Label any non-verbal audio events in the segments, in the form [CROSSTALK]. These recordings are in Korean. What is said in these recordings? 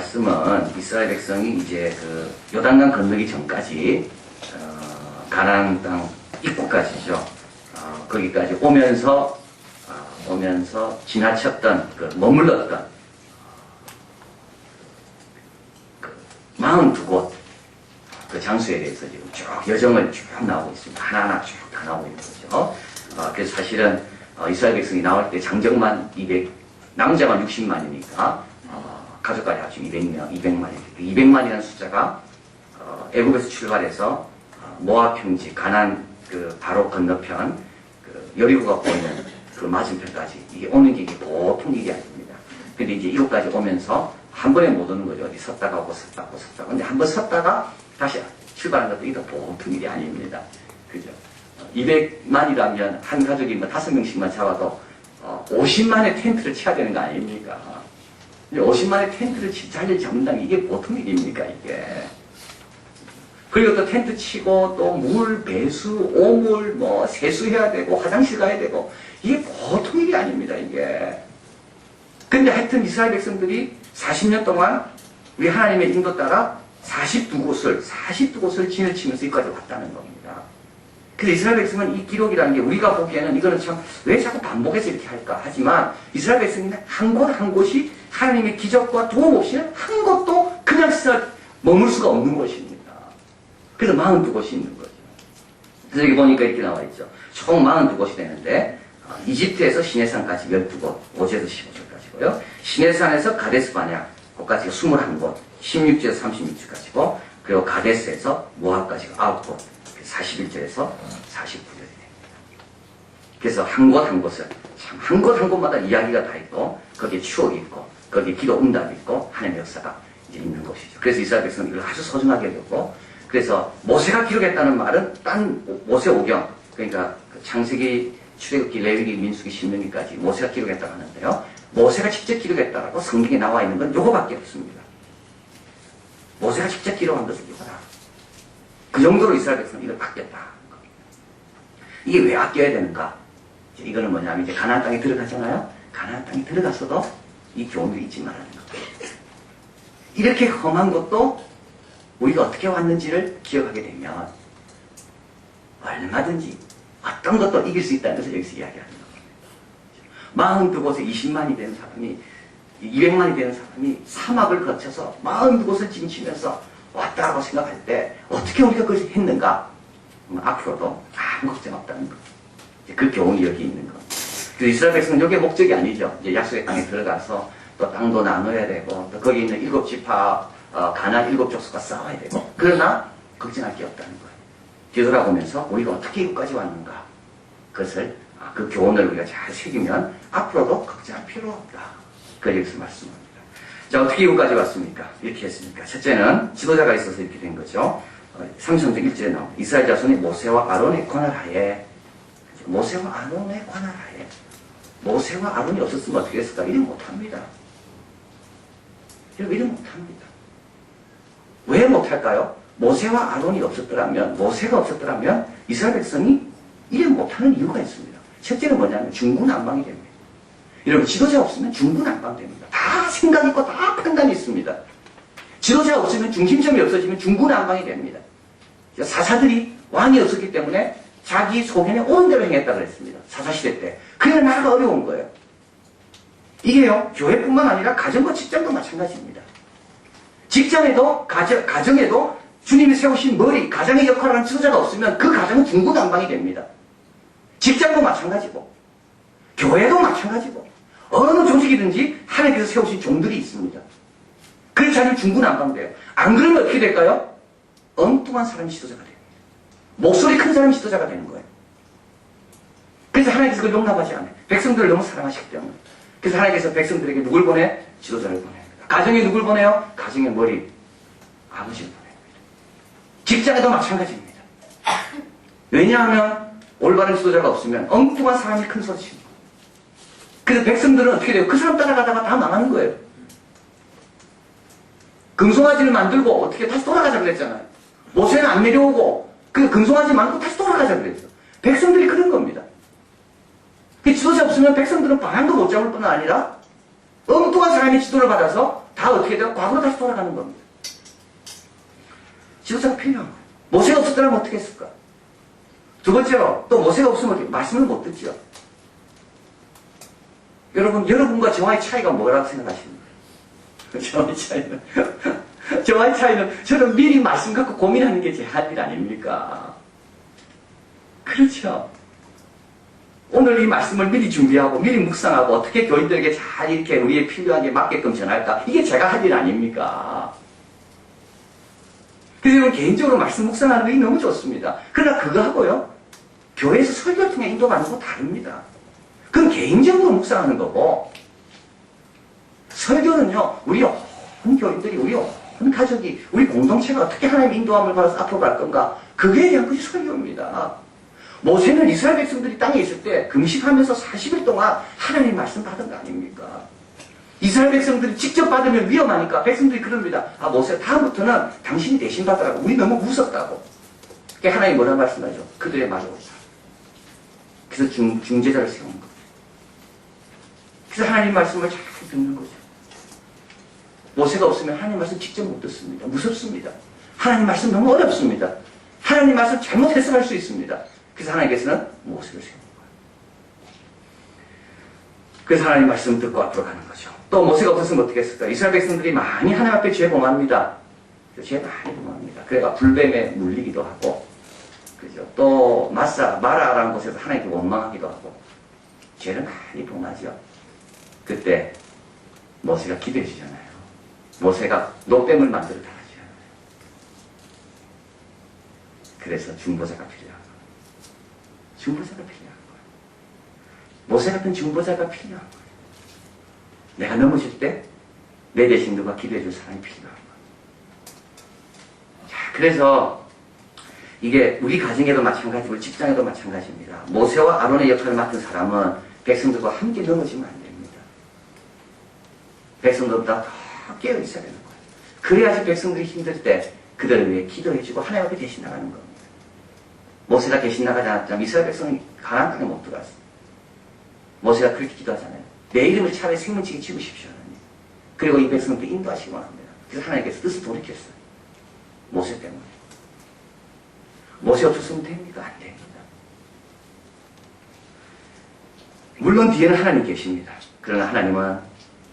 말씀은 이스라엘 백성이 이제 그 요단강 건너기 전까지 어, 가나안 땅 입구까지죠. 어, 거기까지 오면서 어, 오면서 지나쳤던 그 머물렀던 그 42곳 그 장소에 대해서 지금 쭉 여정을 쭉 나오고 있습니다. 하나하나 쭉 다 나오고 있는 거죠. 어, 그래서 사실은 어, 이스라엘 백성이 나올 때 장정만 200, 남자만 60만이니까 어, 가족까지 합치면 200명, 200만이니까 200만이라는 숫자가 어, 애국에서 출발해서 어, 모압 평지, 가난 그 바로 건너편 그 여리고가 보이는 그 맞은편까지 이게 오는 게 이게 보통 일이 아닙니다. 근데 이제 이곳까지 오면서 한 번에 못 오는 거죠. 어디 섰다가 오고 섰다가 오고 섰다가. 근데 한 번 섰다가 다시 출발하는 것도 이거 보통 일이 아닙니다. 그죠? 200만이라면 한 가족이 뭐 다섯 명씩만 잡아도 어, 50만의 텐트를 쳐야 되는 거 아닙니까? 50만의 텐트를 잡는다는 게 이게 보통 일입니까, 이게? 그리고 또 텐트 치고 또 물, 배수, 오물, 뭐 세수해야 되고 화장실 가야 되고 이게 보통 일이 아닙니다, 이게. 근데 하여튼 이스라엘 백성들이 40년 동안 우리 하나님의 인도 따라 42곳을, 42곳을 진을 치면서 여기까지 왔다는 겁니다. 그래서 이스라엘 백성은 이 기록이라는 게 우리가 보기에는 이거는 참 왜 자꾸 반복해서 이렇게 할까 하지만 이스라엘 백성은 한 곳 한 곳이 하나님의 기적과 도움 없이는 한 곳도 그냥 서 머물 수가 없는 곳입니다. 그래서 42곳이 있는 거죠. 그래서 여기 보니까 이렇게 나와 있죠. 총 42곳이 되는데 어, 이집트에서 시내산까지 12곳, 오제도 15절까지고요. 시내산에서 가데스 바냐, 거기까지가 21곳, 16절에서 36절까지고 그리고 가데스에서 모압까지가 9곳, 41절에서 49절이 됩니다. 그래서 한 곳 한 곳을 참 한 곳 한 곳마다 이야기가 다 있고 거기에 추억이 있고 거기에 기도 응답이 있고 하나님의 역사가 이제 있는 것이죠. 그래서 이스라엘 백성은 이걸 아주 소중하게 여겼고 그래서 모세가 기록했다는 말은 딴 모세 오경 그러니까 그 창세기 출애굽기 레위기 민수기 신명기까지 모세가 기록했다고 하는데요. 모세가 직접 기록했다라고 성경에 나와 있는 건 요거밖에 없습니다. 모세가 직접 기록한 것은 이거다. 그 정도로 이스라엘 백성은 이걸 아꼈다. 이게 왜 아껴야 되는가? 이거는 뭐냐면 이제 가나안 땅에 들어가잖아요. 가나안 땅에 들어갔어도 이 교훈을 잊지 말라는 거예요. 이렇게 험한 것도 우리가 어떻게 왔는지를 기억하게 되면 얼마든지 어떤 것도 이길 수 있다는 것을 여기서 이야기하는 겁니다. 42곳에 20만이 되는 사람이 200만이 되는 사람이 사막을 거쳐서 42곳을 진치면서 왔다고 생각할 때 어떻게 우리가 그것을 했는가? 음, 앞으로도 아무 걱정 없다는 거. 이제 그 교훈이 여기 있는 거. 그 이스라엘 백성은 이게 목적이 아니죠. 이제 약속의 땅에 들어가서 또 땅도 나눠야 되고 또 거기 있는 일곱 지파 어, 가나 일곱 족속과 싸워야 되고 그러나 걱정할 게 없다는 거예요. 뒤돌아보면서 우리가 어떻게 여기까지 왔는가 그것을 아, 그 교훈을 우리가 잘 새기면 앞으로도 걱정할 필요 없다. 여기서 말씀합니다. 자 어떻게 여기까지 왔습니까? 이렇게 했습니까? 첫째는 지도자가 있어서 이렇게 된 거죠. 어, 3성경 1절에 나옵니다. 이스라엘 자손이 모세와 아론의 권할 하에 모세와 아론의 권할 하에 모세와 아론이 없었으면 어떻게 했을까? 이래 못합니다. 이래 못합니다. 왜 못할까요? 모세와 아론이 없었더라면, 모세가 없었더라면 이스라엘 백성이 이래 못하는 이유가 있습니다. 첫째는 뭐냐면 중구난방이 됩니다. 여러분 지도자 없으면 중구난방 됩니다. 다 생각 있고 다 판단이 있습니다. 지도자 없으면 중심점이 없어지면 중구난방이 됩니다. 사사들이 왕이 없었기 때문에 자기 소견에 옳은 대로 행했다고 했습니다. 사사시대 때. 그래 나라가 어려운 거예요. 이게요, 교회뿐만 아니라 가정과 직장도 마찬가지입니다. 직장에도, 가정, 가정에도 주님이 세우신 머리, 가정의 역할을 하는 지도자가 없으면 그 가정은 중구난방이 됩니다. 직장도 마찬가지고, 교회도 마찬가지고, 어느 조직이든지 하나님께서 세우신 종들이 있습니다. 그래서 자기는 중구난방 돼요. 안 그러면 어떻게 될까요? 엉뚱한 사람이 지도자가 됩니다. 목소리 큰 사람이 지도자가 되는 거예요. 그래서 하나님께서 그걸 용납하지 않아요. 백성들을 너무 사랑하시기 때문에. 그래서 하나님께서 백성들에게 누굴 보내? 지도자를 보냅니다. 가정에 누굴 보내요? 가정의 머리, 아버지를 보냅니다. 직장에도 마찬가지입니다. 왜냐하면 올바른 지도자가 없으면 엉뚱한 사람이 큰 소리 치는 거예요. 그래서 백성들은 어떻게 돼요? 그 사람 따라가다가 다 망하는 거예요. 금송아지를 만들고 어떻게 다시 돌아가자 그랬잖아요. 모세는 안 내려오고 그 금송아지 만들고 다시 돌아가자 그랬죠. 백성들이 그런 겁니다. 그 지도자 없으면 백성들은 방향도 못 잡을 뿐 아니라 엉뚱한 사람의 지도를 받아서 다 어떻게 돼요? 과거로 다시 돌아가는 겁니다. 지도자가 필요한 거예요. 모세가 없었더라면 어떻게 했을까? 두 번째로, 또 모세가 없으면 말씀을 못 듣죠. 여러분, 여러분과 저와의 차이가 뭐라고 생각하십니까? [LAUGHS] 저와의 차이는, [LAUGHS] 저와의 차이는 저는 미리 말씀 갖고 고민하는 게 제 할 일 아닙니까? 그렇죠. 오늘 이 말씀을 미리 준비하고 미리 묵상하고 어떻게 교인들에게 잘 이렇게 우리의 필요하게 맞게끔 전할까? 이게 제가 할 일 아닙니까? 그래서 개인적으로 말씀 묵상하는 게 너무 좋습니다. 그러나 그거 하고요. 교회에서 설교를 통해 인도받는 거 다릅니다. 그건 개인적으로 묵상하는 거고 설교는요. 우리 온 교인들이 우리 온 가족이 우리 공동체가 어떻게 하나님의 인도함을 받아서 앞으로 갈 건가 그거에 대한 것이 설교입니다. 모세는 이스라엘 백성들이 땅에 있을 때 금식하면서 40일 동안 하나님 말씀 받은 거 아닙니까? 이스라엘 백성들이 직접 받으면 위험하니까 백성들이 그럽니다. 아, 모세, 다음부터는 당신이 대신 받으라고. 우리 너무 무섭다고. 그게 하나님 뭐라 말씀하죠? 그들의 말을 오자. 그래서 중, 중재자를 세운 거. 그래서 하나님 말씀을 잘 듣는 거죠. 모세가 없으면 하나님 말씀 직접 못 듣습니다. 무섭습니다. 하나님 말씀 너무 어렵습니다. 하나님 말씀 잘못 해석할 수 있습니다. 그래서 하나님께서는 모세를 세운 거예요. 그래서 하나님 말씀 듣고 앞으로 가는 거죠. 또 모세가 없었으면 어떻게 했을까? 이스라엘 백성들이 많이 하나님 앞에 죄 범합니다. 죄 많이 범합니다. 그래가 불뱀에 물리기도 하고, 그죠? 또 마사, 마라라는 곳에서 하나님께 원망하기도 하고, 죄를 많이 범하죠. 그때 모세가 기도해 주잖아요. 모세가 노뱀을 만들어 달아주잖아요. 그래서 중보자가 필요한 거예요. 중보자가 필요한 거예요. 모세 같은 중보자가 필요한 거예요. 내가 넘어질 때 내 대신 누가 기도해 줄 사람이 필요한 거예요. 자, 그래서 이게 우리 가정에도 마찬가지고 직장에도 마찬가지입니다. 모세와 아론의 역할을 맡은 사람은 백성들과 함께 넘어지면 안 됩니다. 백성들보다 더 깨어 있어야 되는 거예요. 그래야지 백성들이 힘들 때 그들을 위해 기도해주고 하나님 앞에 대신 나가는 겁니다. 모세가 대신 나가지 않았다면 이스라엘 백성이 가나안 땅에 못 들어갔어요. 모세가 그렇게 기도하잖아요. 내 이름을 차라리 생명책에 지우십시오. 하나님. 그리고 이 백성들 인도하시고 합니다. 그래서 하나님께서 뜻을 돌이켰어요. 모세 때문에. 모세 없었으면 됩니까? 안 됩니다. 물론 뒤에는 하나님 계십니다. 그러나 하나님은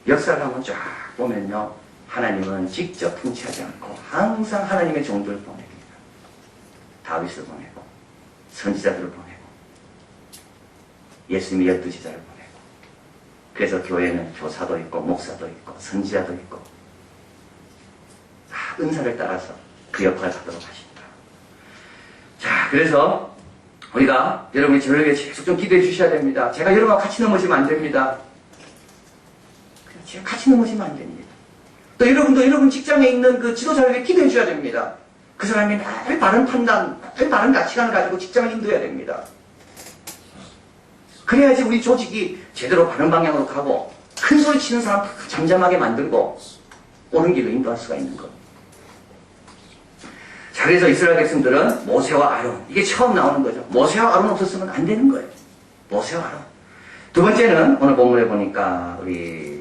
역사를 한번 쫙 보면요. 하나님은 직접 통치하지 않고 항상 하나님의 종들을 보냅니다. 다윗을 보내고 선지자들을 보내고 예수님의 열두 지자를 보내고 그래서 교회는 교사도 있고 목사도 있고 선지자도 있고 다 은사를 따라서 그 역할을 하도록 하십니다. 자, 그래서 우리가 여러분이 위해 계속 좀 기도해 주셔야 됩니다. 제가 여러분과 같이 넘어지면 안 됩니다. 제가 같이 넘어지면 안 됩니다. 또 여러분도 여러분 직장에 있는 그 지도자를 위해 기도해 줘야 됩니다. 그 사람이 늘 바른 판단, 늘 바른 가치관을 가지고 직장을 인도해야 됩니다. 그래야지 우리 조직이 제대로 바른 방향으로 가고 큰 소리 치는 사람 잠잠하게 만들고 옳은 길로 인도할 수가 있는 겁니다. 자, 그래서 이스라엘 백성들은 모세와 아론, 이게 처음 나오는 거죠. 모세와 아론 없었으면 안 되는 거예요. 모세와 아론. 두 번째는 오늘 본문에 보니까 우리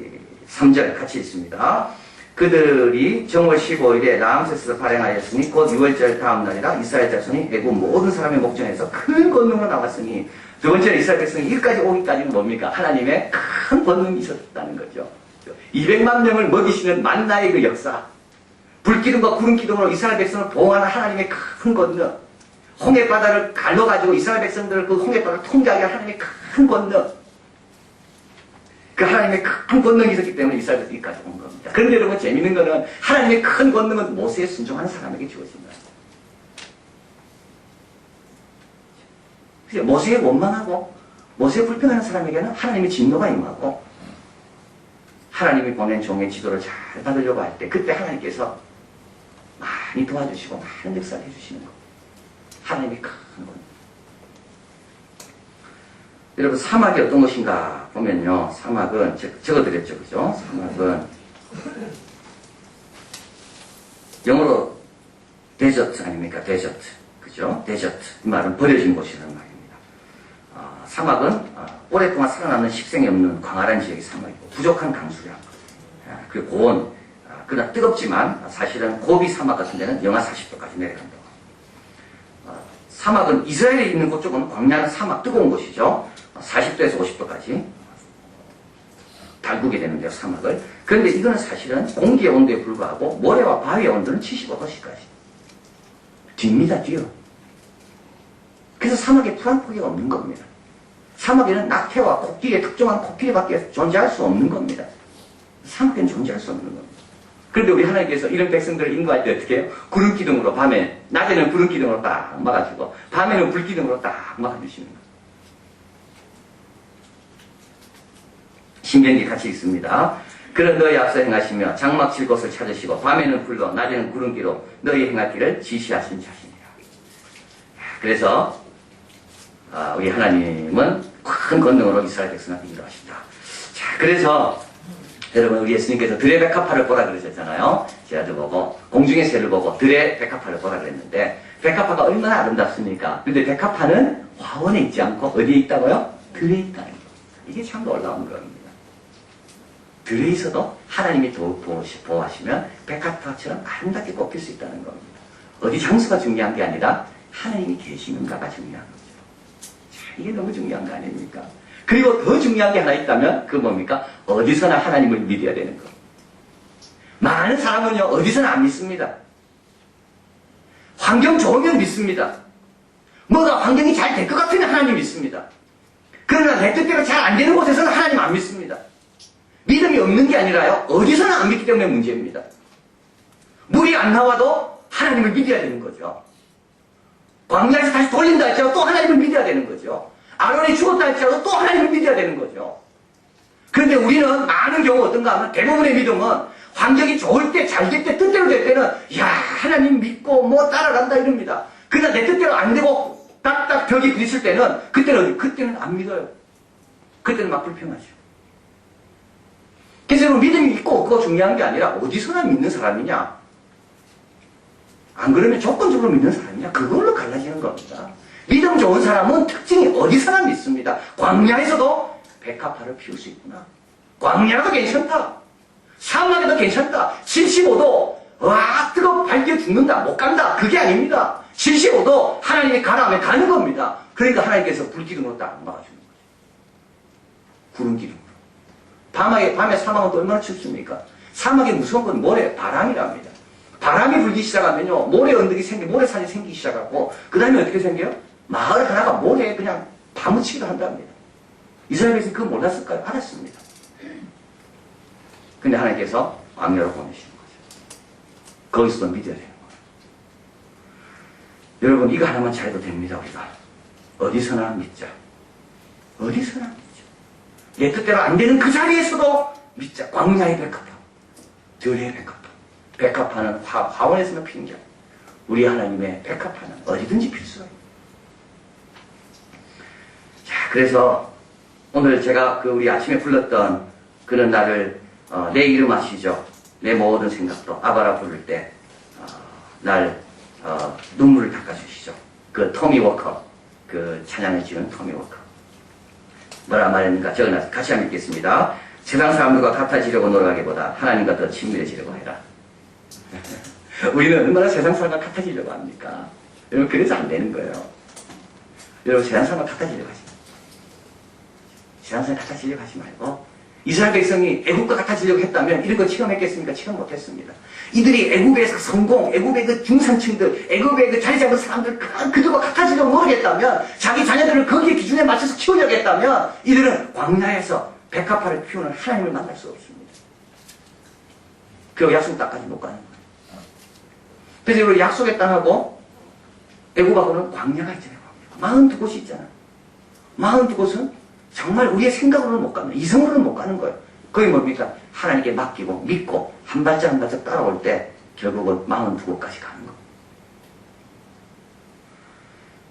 3절 같이 있습니다. 그들이 정월 15일에 라암세스를 발행하였으니 곧 6월절 다음 날이라 이스라엘 자손이 애굽 모든 사람의 목전에서 큰 권능으로 나왔으니 두 번째는 이스라엘 백성이 여기까지 오기까지는 뭡니까? 하나님의 큰 권능이 있었다는 거죠. 200만 명을 먹이시는 만나의 그 역사. 불기둥과 구름 기둥으로 이스라엘 백성을 보호하는 하나님의 큰 권능. 홍해바다를 갈라가지고 이스라엘 백성들을 그 홍해바다를 통제하게 하나님의 큰 권능. 그 하나님의 큰 권능이 있었기 때문에 이스라엘 백성이 여기까지 온 겁니다. 그런데 여러분 재밌는 거는 하나님의 큰 권능은 모세에 순종하는 사람에게 주어집니다. 모세에 원망하고 모세에 불평하는 사람에게는 하나님의 진노가 임하고 하나님이 보낸 종의 지도를 잘 받으려고 할 때 그때 하나님께서 많이 도와주시고 많은 역사를 해주시는 거. 하나님이 큰 것. 여러분 사막이 어떤 것인가 보면요. 사막은 적- 적어드렸죠, 그죠? 사막은 영어로 데저트 아닙니까? 데저트, 그죠? 데저트 이 말은 버려진 곳이라는 말입니다. 어, 사막은 어, 오랫동안 살아남는 식생이 없는 광활한 지역이 사막이고 부족한 강수량 아, 그리고 고온 그러나 뜨겁지만 사실은 고비 사막 같은 데는 영하 40도까지 내려간다고. 어, 사막은 이스라엘에 있는 곳 쪽은 광야는 사막 뜨거운 곳이죠. 40도에서 50도까지 달구게 되는데요, 사막을. 그런데 이거는 사실은 공기의 온도에 불과하고 모래와 바위의 온도는 75도씨까지. 뒤입니다, 뒤요. 그래서 사막에 풀한 포기가 없는 겁니다. 사막에는 낙태와 코끼리의 특정한 코끼리밖에 존재할 수 없는 겁니다. 사막에는 존재할 수 없는 겁니다. 그런데 우리 하나님께서 이런 백성들을 인도할 때 어떻게 해요? 구름 기둥으로 밤에, 낮에는 구름 기둥으로 딱 막아주고, 밤에는 불 기둥으로 딱 막아주시는 거예요. 신경기 같이 있습니다. 그런 너희 앞서 행하시며 장막 칠 곳을 찾으시고 밤에는 불로 낮에는 구름기로 너희 행할 길을 지시하신 자신이라. 그래서 아, 우리 하나님은 큰 권능으로 이스라엘 백성한테 인도하신다. 자, 그래서 여러분 우리 예수님께서 들의 백합화를 보라 그러셨잖아요. 제아도 보고 공중의 새를 보고 들의 백합화를 보라 그랬는데 백합화가 얼마나 아름답습니까? 근데 백합화는 화원에 있지 않고 어디에 있다고요? 들에 있다는 거. 이게 참 놀라운 겁니다. 있어도 하나님이 보호하시면 백합화처럼 아름답게 꼽힐 수 있다는 겁니다. 어디 장소가 중요한 게 아니라 하나님이 계시는가가 중요한 거죠. 자, 이게 너무 중요한 거 아닙니까? 그리고 더 중요한 게 하나 있다면 그 뭡니까? 어디서나 하나님을 믿어야 되는 거. 많은 사람은요 어디서나 안 믿습니다. 환경 좋으면 믿습니다. 뭐가 환경이 잘 될 것 같으면 하나님 믿습니다. 그러나 내 뜻대로 잘 안 되는 곳에서는 하나님 안 믿습니다. 믿음이 없는 게 아니라요 어디서나 안 믿기 때문에 문제입니다. 물이 안 나와도 하나님을 믿어야 되는 거죠. 광야에서 다시 돌린다 할지라도 또 하나님을 믿어야 되는 거죠. 아론이 죽었다 할지라도 또 하나님을 믿어야 되는 거죠. 그런데 우리는 많은 경우 어떤가 하면 대부분의 믿음은 환경이 좋을 때, 잘 될 때, 뜻대로 될 때는 야 하나님 믿고 뭐 따라간다 이럽니다. 그러나 내 뜻대로 안 되고 딱딱 벽이 부딪힐 때는 그때는 그때는 안 믿어요. 그때는 막 불평하죠. 그래서 믿음이 있고 없고 중요한 게 아니라 어디서나 믿는 사람이냐 안 그러면 조건적으로 믿는 사람이냐 그걸로 갈라지는 겁니다. 믿음 좋은 사람은 특징이 어디서나 믿습니다. 광야에서도 백합화를 피울 수 있구나. 광야도 괜찮다. 사막에도 괜찮다. 75도 와 뜨거 발겨 죽는다 못 간다 그게 아닙니다. 75도 하나님이 가라 하면 가는 겁니다. 그러니까 하나님께서 불기둥으로 딱 막아주는 거죠. 구름기둥으로. 밤에, 밤에 사막은 또 얼마나 춥습니까? 사막에 무서운 건 모래, 바람이랍니다. 바람이 불기 시작하면요, 모래 언덕이 생기, 모래산이 생기기 시작하고, 그 다음에 어떻게 생겨요? 마을 하나가 모래에 그냥 파묻히기도 한답니다. 이스라엘에서 그거 몰랐을까요? 알았습니다. 근데 하나님께서 왕녀로 보내시는 거죠. 거기서도 믿어야 거예요. 여러분, 이거 하나만 잘해도 됩니다, 우리가. 어디서나 믿자. 어디서나. 내 뜻대로 안 되는 그 자리에서도 믿자. 광야의 백합화. 들의 백합화. 백합화는 화, 화원에서만 피는 게 아니라 우리 하나님의 백합화는 어디든지 필 수가 있다. 자, 그래서 오늘 제가 그 우리 아침에 불렀던 그런 날을 어, 내 이름 아시죠? 내 모든 생각도 아바라 부를 때 어, 날 어, 눈물을 닦아주시죠. 그 토미 워커 그 찬양을 지은 토미 워커 뭐라 말했는가 적어놨 같이 한번 읽겠습니다. 세상 사람들과 같아지려고 노력하기보다 하나님과 더 친밀해지려고 해라. [LAUGHS] 우리는 얼마나 세상 사람과 같아지려고 합니까? 여러분 그래서 안 되는 거예요. 여러분 세상 사람과 같아지려고 하지 세상 사람 같아지려고 하지 말고 이스라엘 백성이 애국과 같아지려고 했다면 이런 거 체험했겠습니까? 체험 못했습니다. 이들이 애국에서 성공, 애국의 그 중산층들, 애국의 그 자리 잡은 사람들 그- 그들과 같아지려고 노력했다면 자기 자녀들을 거기에 기준에 맞춰서 키우려고 했다면 이들은 광야에서 백합화를 피우는 하나님을 만날 수 없습니다. 그 약속 땅까지 못 가는 거예요. 그래서 여러분 약속의 땅하고 애국하고는 광야가 있잖아요. 마흔 두 곳이 있잖아. 마흔 두 곳은 정말 우리의 생각으로는 못 가는, 이성으로는 못 가는 거예요. 그게 뭡니까? 하나님께 맡기고 믿고 한 발짝 한 발짝 따라올 때 결국은 마흔 두 곳까지 가는 거.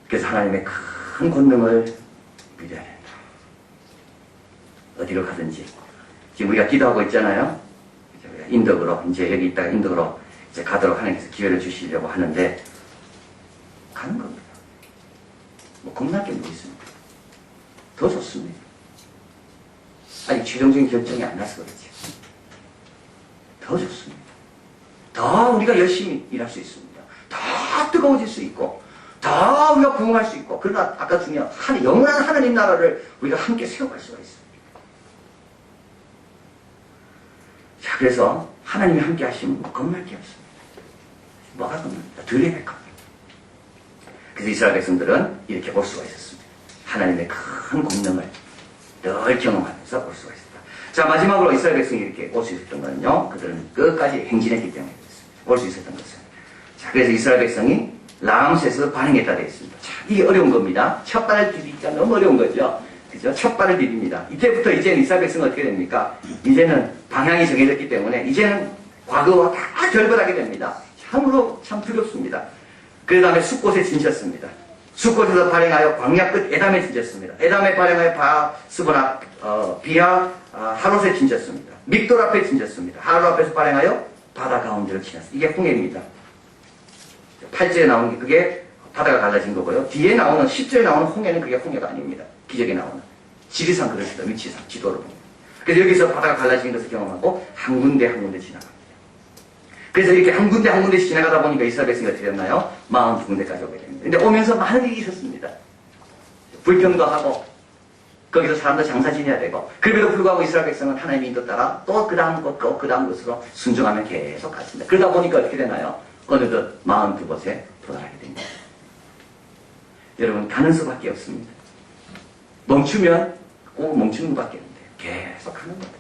그래서 하나님의 큰 권능을 믿어야 된다. 어디로 가든지. 지금 우리가 기도하고 있잖아요. 인덕으로, 이제 여기 있다가 인덕으로 이제 가도록 하나님께서 기회를 주시려고 하는데, 가는 겁니다. 뭐, 겁날 게 뭐 있습니까? 더 좋습니다. 아직 최종적인 결정이 안 나서 그렇지. 더 좋습니다. 더 우리가 열심히 일할 수 있습니다. 더 뜨거워질 수 있고, 더 우리가 부흥할 수 있고, 그러나 아까 중요한 한, 영원한 하나님 나라를 우리가 함께 세워갈 수가 있습니다. 자, 그래서 하나님이 함께 하시면 뭐 겁날 게 없습니다. 뭐가 겁납니다. 들리는 겁니다. 그래서 이스라엘 백성들은 이렇게 올 수가 있었습니다. 하나님의 큰 공명을 늘 경험하면서 올 수가 있었다. 자, 마지막으로 이스라엘 백성이 이렇게 올 수 있었던 거는요, 그들은 끝까지 행진했기 때문에 올 수 있었던 것은. 자, 그래서 이스라엘 백성이 라암셋에서 반응했다 되어 있습니다. 자, 이게 어려운 겁니다. 첫 발을 디디기가 너무 어려운 거죠. 그죠? 첫 발을 디딥니다. 이때부터 이제는 이스라엘 백성은 어떻게 됩니까? 이제는 방향이 정해졌기 때문에 이제는 과거와 다 결별하게 됩니다. 참으로 참 두렵습니다. 그 다음에 숲곳에 진쳤습니다. 숲곳에서 발행하여 광야 끝 에담에 진쳤습니다. 에담에 발행하여 바 스보나 어, 비하 아, 하롯에 진쳤습니다. 믹돌 앞에 진쳤습니다. 하롯 앞에서 발행하여 바다 가운데로 지났습니다. 이게 홍해입니다. 8절에 나오는 게 그게 바다가 갈라진 거고요. 뒤에 나오는 10절에 나오는 홍해는 그게 홍해가 아닙니다. 기적에 나오는. 지리상 그렇습니다. 위치상 지도로 보면. 그래서 여기서 바다가 갈라진 것을 경험하고 한 군데 한 군데 지나갑니다. 그래서 이렇게 한 군데 한 군데씩 지나가다 보니까 이스라엘 백성이 어떻게 됐나요? 42군데까지 오게 됩니다. 근데 오면서 많은 일이 있었습니다. 불평도 하고 거기서 사람들 장사 지내야 되고 그럼에도 불구하고 이스라엘 백성은 하나님의 인도 따라 또 그 다음 곳, 또 그 다음 곳으로 순종하며 계속 갔습니다. 그러다 보니까 어떻게 되나요? 어느덧 42곳에 도달하게 됩니다. 여러분 가는 수밖에 없습니다. 멈추면 꼭 멈추는 것밖에 없는데 계속 하는 거예요.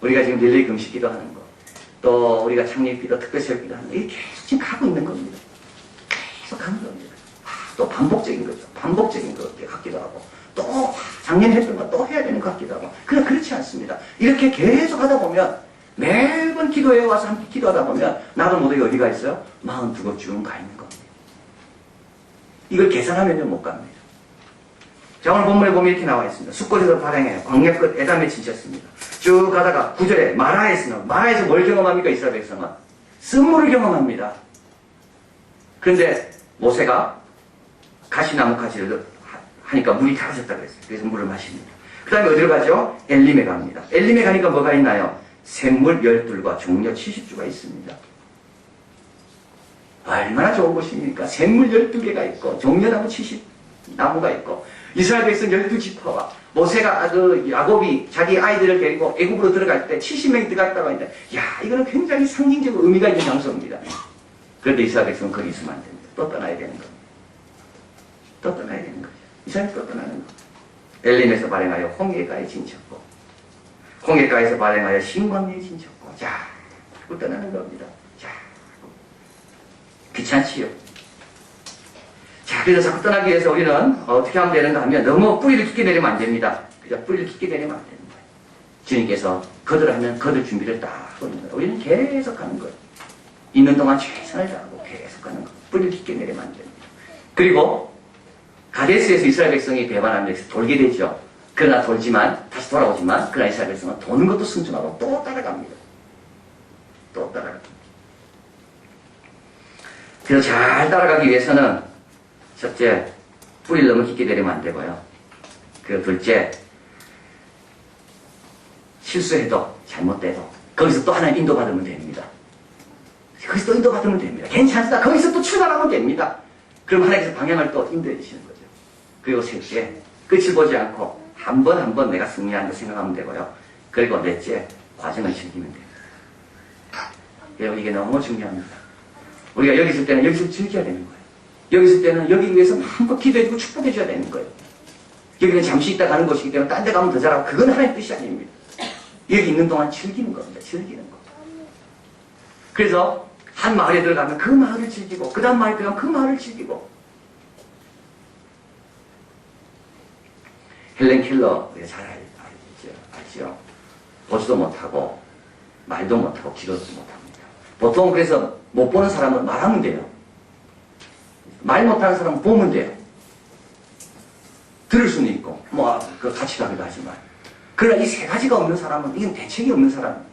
우리가 지금 릴레이 금식 기도 하는 거, 또 우리가 창립 기도, 특별시험 기도 하는 거, 이게 계속 지금 가고 있는 겁니다. 계속 가는 겁니다. 아, 또 반복적인 거죠. 반복적인 것 같기도 하고, 또 작년에 했던 거 또 해야 되는 것 같기도 하고, 그러나 그렇지 않습니다. 이렇게 계속 하다 보면 매번 기도해 와서 함께 기도하다 보면 나도 모두 어디가 있어요? 42곳 쭉가 있는 겁니다. 이걸 계산하면요 못 갑니다. 자, 오늘 본문에 보면 이렇게 나와 있습니다. 숲곳에서 발행해 광야 끝 에담에 진쳤습니다. 쭉 가다가 구절에 마라에서는 마라에서 뭘 경험합니까? 이스라엘 백성은 쓴물을 경험합니다. 그런데 모세가 가시나무 가지를 하- 하니까 물이 달아졌다 그랬어요. 그래서 물을 마십니다. 그 다음에 어디로 가죠? 엘림에 갑니다. 엘림에 가니까 뭐가 있나요? 샘물 열둘과 종려 70주가 있습니다. 얼마나 좋은 곳입니까? 샘물 12개가 있고 종려나무 70나무가 있고 이스라엘 백성 12지파와 모세가 아, 그 야곱이 자기 아이들을 데리고 애굽으로 들어갈 때 70명이 들어갔다고 하는데 야 이거는 굉장히 상징적으로 의미가 있는 장소입니다. 그런데 이스라엘 백성은 거기 있으면 안 됩니다. 또 떠나야 되는 겁니다. 또 떠나야 되는 거죠. 이스라엘 또 떠나는 거. 엘림에서 발행하여 홍해가에 진쳤고 홍해가에서 발행하여 신광리에 진쳤고 자꾸 떠나는 겁니다. 자 귀찮지요. 자, 그래서 자꾸 떠나기 위해서 우리는 어떻게 하면 되는가 하면 너무 뿌리를 깊게 내리면 안 됩니다. 그죠? 뿌리를 깊게 내리면 안 됩니다. 주님께서 거들 하면 거들 준비를 딱 하고 있는 거예요. 우리는 계속 가는 거예요. 있는 동안 최선을 다하고 계속 가는 거예요. 뿌리를 깊게 내리면 안 됩니다. 그리고 가데스에서 이스라엘 백성이 배반하면서 돌게 되죠. 그러나 돌지만 다시 돌아오지만 그러나 이스라엘 백성은 도는 것도 순종하고 또 따라갑니다. 또 따라갑니다. 그래서 잘 따라가기 위해서는 첫째, 뿌리를 너무 깊게 내리면 안 되고요. 그 둘째, 실수해도 잘못돼도 거기서 또 하나님 인도받으면 됩니다. 거기서 또 인도받으면 됩니다. 괜찮다. 거기서 또 출발하면 됩니다. 그럼 하나님께서 방향을 또 인도해 주시는 거죠. 그리고 셋째, 끝을 보지 않고 한 번 한 번 내가 거 생각하면 되고요. 그리고 넷째, 과정을 즐기면 됩니다. 여러분 이게 너무 중요합니다. 우리가 여기 있을 때는 여기서 즐겨야 되는 거예요. 여기 있을 때는 여기 위해서 마음껏 기도해주고 축복해줘야 되는 거예요. 여기는 잠시 있다 가는 곳이기 때문에 딴 데 가면 더 잘하고 그건 하나님 뜻이 아닙니다. 여기 있는 동안 즐기는 겁니다. 즐기는 거. 그래서 한 마을에 들어가면 그 마을을 즐기고 그 다음 마을에 들어가면 그 마을을 즐기고 헬렌 우리가 잘 알, 알죠? 알죠? 보지도 못하고 말도 못하고 기도도 못합니다. 보통 그래서 못 보는 사람은 말하면 돼요. 말 못하는 사람은 보면 돼요. 들을 수는 있고, 뭐, 그 같이 가기도 하지만. 그러나 이 세 가지가 없는 사람은, 이건 대책이 없는 사람.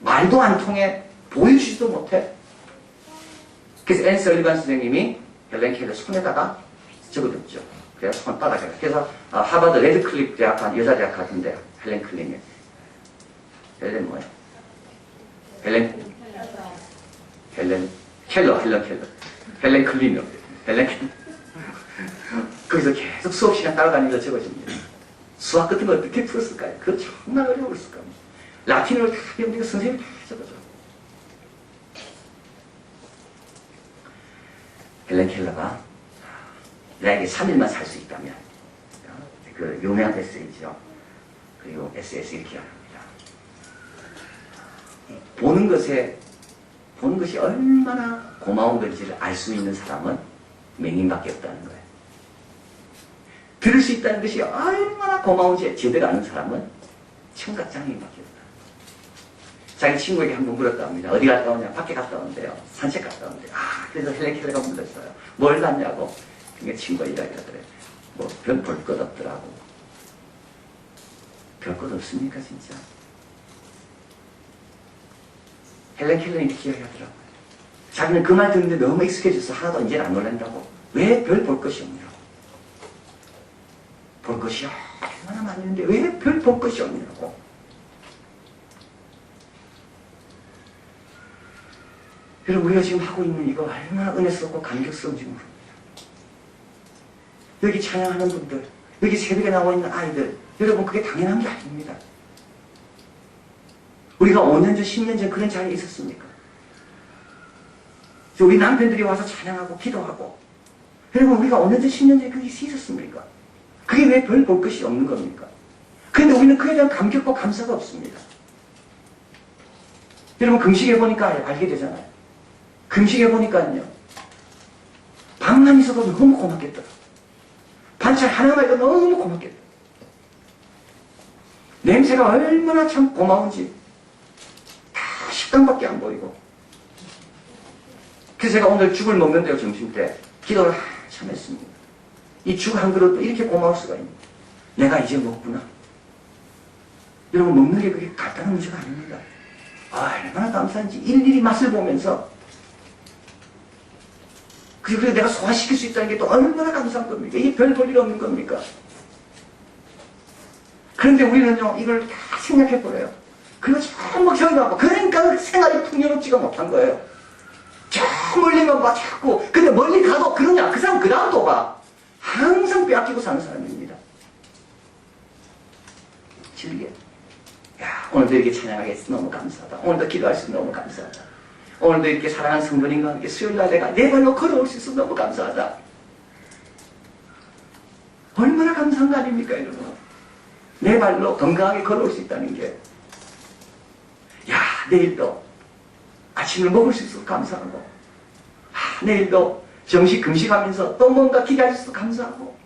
말도 안 통해, 보여주지도 못해. 그래서 앤 설리반 선생님이 헬렌 켈러 손에다가 적어줬죠. 그래서 손바닥에. 그래서 아, 하버드 레드클립 대학 한 여자 대학 같은데, 헬렌 클림이. 헬렌 뭐야? 헬렌 헬렌 켈러, 헬렌 켈러, 헬렌 클리너, 헬 렌 켈러. 거기서 계속 수업 시간 따라다니면서 적어집니다. 수학 같은 거 어떻게 풀었을까요? 그거 정말 어려웠을 겁니다. 라틴어를 다 배우니까 선생님이 다 적어줘. 헬렌 켈러가 나에게 3일만 살 수 있다면 그 유명한 에세이죠. 그리고 SS 이렇게 합니다. 보는 것에 보는 것이 얼마나 고마운 건지를 알 수 있는 사람은 맹인밖에 없다는 거예요. 들을 수 있다는 것이 얼마나 고마운지 제대로 아는 사람은 청각장애인밖에 없다. 자기 친구에게 한 번 물었다 합니다. 어디 갔다 오냐? 밖에 갔다 오는데요. 산책 갔다 오는데. 아, 그래서 헬렌 켈러가 물었어요. 뭘 갔냐고. 그게 친구가 이야기하더래. 뭐, 별 볼 것 없더라고. 별 것 없습니까, 진짜? 헬렌 켈러는 이렇게 이야기하더라고요. 자기는 그 말 듣는데 너무 익숙해져서 하나도 이제는 안 놀란다고. 왜 별 볼 것이 없냐고. 볼 것이 얼마나 있는데 왜 별 볼 것이 없냐고. 여러분 우리가 지금 하고 있는 이거 얼마나 은혜스럽고 감격스러운지 모릅니다. 여기 찬양하는 분들, 여기 새벽에 나와 있는 아이들, 여러분 그게 당연한 게 아닙니다. 우리가 5년 전, 10년 전 그런 자리에 있었습니까? 우리 남편들이 와서 찬양하고 기도하고 여러분 우리가 5년 전, 10년 전에 그게 있었습니까? 그게 왜 별 볼 것이 없는 겁니까? 그런데 우리는 그에 대한 감격과 감사가 없습니다. 여러분 금식해 보니까 알- 알게 되잖아요. 금식해 보니까요. 밥만 있어도 너무 고맙겠더라. 반찬 하나만 해도 너무 고맙겠다. 냄새가 얼마나 참 고마운지 다 식당밖에 안 보이고. 그래서 제가 오늘 죽을 먹는데요, 점심 때. 기도를 한참 했습니다. 이 죽 한 그릇도 이렇게 고마울 수가 있네. 내가 이제 먹구나. 여러분, 먹는 게 그게 간단한 문제가 아닙니다. 아, 얼마나 감사한지 일일이 맛을 보면서 그리고 내가 소화시킬 수 있다는 게 또 얼마나 감사한 겁니까? 이게 별 볼일 없는 겁니까? 그런데 우리는요, 이걸 다 생각해버려요. 그리고 전부 경험하고, 그러니까 생활이 풍요롭지가 못한 거예요. 저 멀리만 봐, 자꾸. 근데 멀리 가도 그러냐? 그 사람 그 다음 또 봐. 항상 빼앗기고 사는 사람입니다. 즐겨. 야, 오늘도 이렇게 찬양하게 해서 너무 감사하다. 오늘도 기도할 수 있어 너무 감사하다. 오늘도 이렇게 사랑하는 성도님과 함께 수요일 날 내가 내 발로 걸어올 수 있어서 너무 감사하다. 얼마나 감사한 거 아닙니까, 여러분? 내 발로 건강하게 걸어올 수 있다는 게. 야, 내일도 아침을 먹을 수 있어서 감사하고, 아, 내일도 정식 금식하면서 또 뭔가 기대할 수 있어서 감사하고.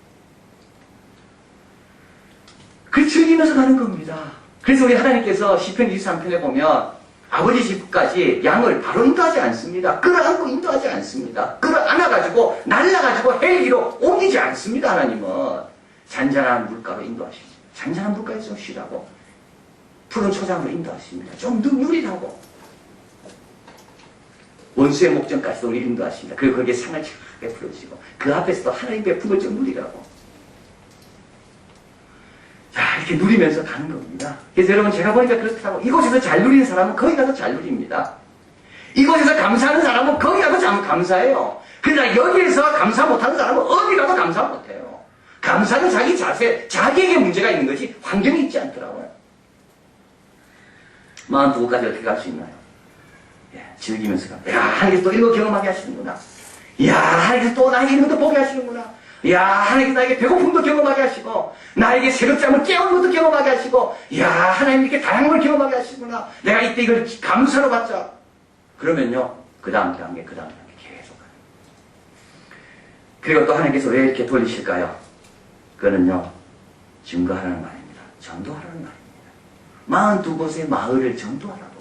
그 즐기면서 가는 겁니다. 그래서 우리 하나님께서 시편 23편에 보면 아버지 집까지 양을 바로 인도하지 않습니다. 끌어안고 인도하지 않습니다. 끌어안아가지고 날라가지고 헬기로 옮기지 않습니다. 하나님은 잔잔한 물가로 인도하십니다. 잔잔한 물가에 좀 쉬라고 푸른 초장으로 인도하십니다. 좀 누- 누리라고 원수의 목전까지도 우리 인도하십니다. 그리고 거기에 상을 쫙 베풀어주시고 그 앞에서도 하나님 베품을 좀 누리라고 자, 이렇게 누리면서 가는 겁니다. 그래서 여러분, 제가 보니까 그렇더라고. 이곳에서 잘 누리는 사람은 거기 가서 잘 누립니다. 이곳에서 감사하는 사람은 거기 가서 참 감사해요. 그러나 여기에서 감사 못하는 사람은 어디 가서 감사 못해요. 감사는 자기 자세, 자기에게 문제가 있는 거지 환경이 있지 않더라고요. 마음 두고까지 어떻게 갈 수 있나요? 예, 즐기면서 가. 야, 하나님께서 또 이런 거 경험하게 하시는구나. 야, 하나님께서 또 나에게 이런 것도 보게 하시는구나. 야, 하나님께서 나에게 배고픔도 경험하게 하시고, 나에게 새벽잠을 깨우는 것도 경험하게 하시고, 야, 하나님 이렇게 다양한 걸 경험하게 하시구나. 내가 이때 이걸 감사로 받자. 그러면요, 그 다음 단계, 그 다음 단계 계속 가요. 그리고 또 하나님께서 왜 이렇게 돌리실까요? 그거는요, 증거하라는 말입니다. 전도하라는 말입니다. 42곳의 마을을 전도하라고.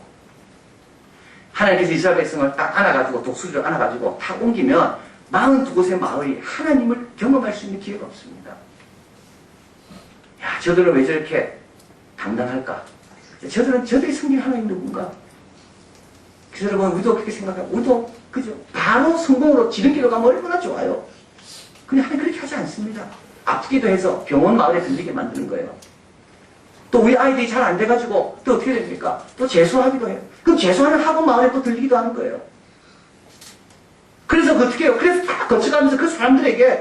하나님께서 이스라엘 백성을 딱 안아가지고, 독수리를 안아가지고 탁 옮기면 42곳의 마을이 하나님을 경험할 수 있는 기회가 없습니다. 야, 저들은 왜 저렇게 당당할까? 저들은 저들이 섬긴 하나님 누군가? 그래서 여러분, 우리도 그렇게 생각하고, 우리도, 그죠? 바로 성공으로 지름길로 가면 얼마나 좋아요. 근데 하나님 그렇게 하지 않습니다. 아프기도 해서 병원 마을에 들리게 만드는 거예요. 또 우리 아이들이 잘 안 돼가지고, 또 어떻게 됩니까? 또 재수하기도 해요. 그럼 재수하는 학원 마을에 또 들리기도 하는 거예요. 그래서 그 어떻게 해요? 그래서 다 거쳐가면서 그 사람들에게 야,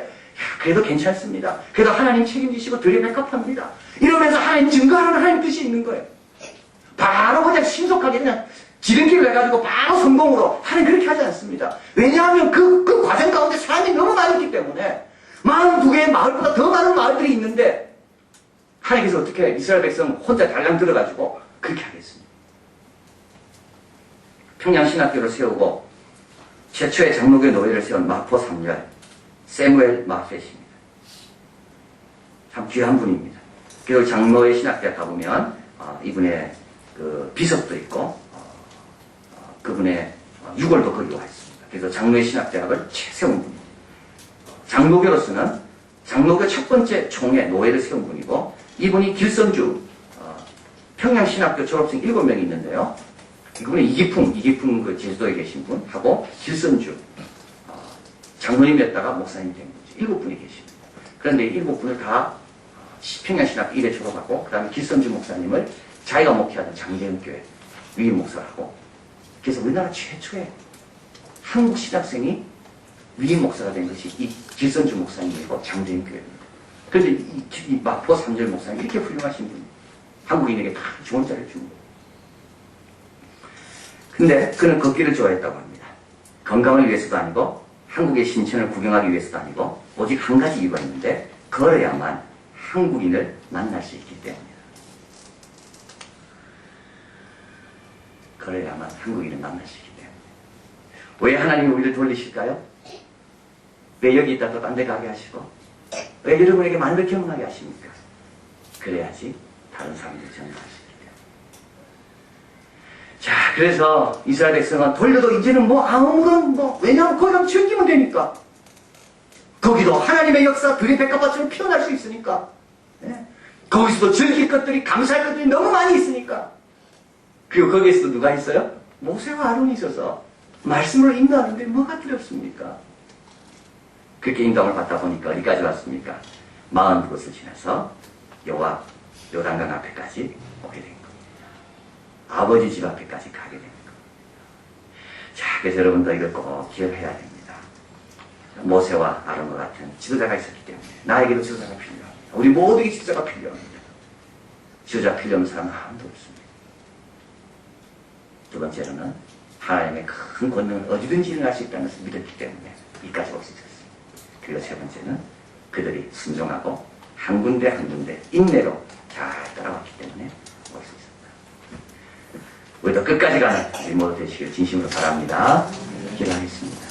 그래도 괜찮습니다. 그래도 하나님 책임지시고 드려 백합합니다. 이러면서 하나님 증거하는 하나님 뜻이 있는 거예요. 바로 그냥 신속하게 그냥 지름길을 해가지고 바로 성공으로 하나님 그렇게 하지 않습니다. 왜냐하면 그, 그 과정 가운데 사람이 너무 많았기 때문에 42개의 마을보다 더 많은 마을들이 있는데 하나님께서 어떻게 이스라엘 백성 혼자 달랑 들어가지고 그렇게 하겠습니다. 평양신학교를 세우고 최초의 장로교 노예를 세운 마포 3열 세무엘 마페시입니다. 참 귀한 분입니다. 그리고 장로의 신학교에 가보면 어, 이분의 그 비석도 있고 어, 어, 그분의 어, 유골도 거기 와 있습니다. 그래서 장로의 신학대학을 세운 분입니다. 장로교로서는 장로교 첫 번째 총회 노예를 세운 분이고 이분이 길선주 어, 평양신학교 졸업생 7명이 있는데요. 이분은 이기풍, 이기풍 그 제주도에 계신 분 하고 길선주 어, 장로님이었다가 목사님이 된 거죠. 일곱 분이 계십니다. 그런데 이 일곱 분을 다 평양신학교 1회 졸업하고 그 다음에 길선주 목사님을 자기가 목회하던 장대현교회 위임 목사하고 그래서 우리나라 최초의 한국 신학생이 위임 목사가 된 것이 이 길선주 목사님이고 장대현교회입니다. 그런데 이, 이 마포 삼절 목사님 이렇게 훌륭하신 분이 한국인에게 다 좋은 자를 준 거예요. 근데 그는 걷기를 좋아했다고 합니다. 건강을 위해서도 아니고 한국의 신천을 구경하기 위해서도 아니고 오직 한 가지 이유가 있는데 걸어야만 한국인을 만날 수 있기 때문이다. 걸어야만 한국인을 만날 수 있기 때문에. 왜 하나님이 우리를 돌리실까요? 왜 여기 있다가 딴 데 가게 하시고 왜 여러분에게 만들 경험하게 하십니까? 그래야지 다른 사람들이 때문에. 자, 그래서 이스라엘 백성은 돌려도 이제는 뭐 아무런 뭐 왜냐하면 거기서 즐기면 되니까. 거기도 하나님의 역사 들이 백합밭처럼 피어날 수 있으니까. 예? 거기서도 즐길 것들이 감사할 것들이 너무 많이 있으니까. 그리고 거기에서도 누가 있어요? 모세와 아론이 있어서 말씀을 인도하는데 뭐가 두렵습니까? 그렇게 인도함을 받다 보니까 어디까지 왔습니까? 마흔 곳을 지나서 여호와 요단강 앞에까지 오게 된 겁니다. 아버지 집 앞에까지 가게 된 겁니다. 자, 그래서 여러분 도 이걸 꼭 기억해야 됩니다. 모세와 아론과 같은 지도자가 있었기 때문에 나에게도 지도자가 필요합니다. 우리 모두에게 지도자가 필요합니다. 지도자 필요 없는 사람은 아무도 없습니다. 두 번째로는 하나님의 큰 권능을 어디든지 일어날 수 있다는 것을 믿었기 때문에 이까지 올 수 있었습니다. 그리고 세 번째는 그들이 순종하고 한 군데 한 군데 인내로 잘 따라왔기 때문에. 우리도 끝까지 가는 모두 되시길 진심으로 바랍니다. 기도하겠습니다.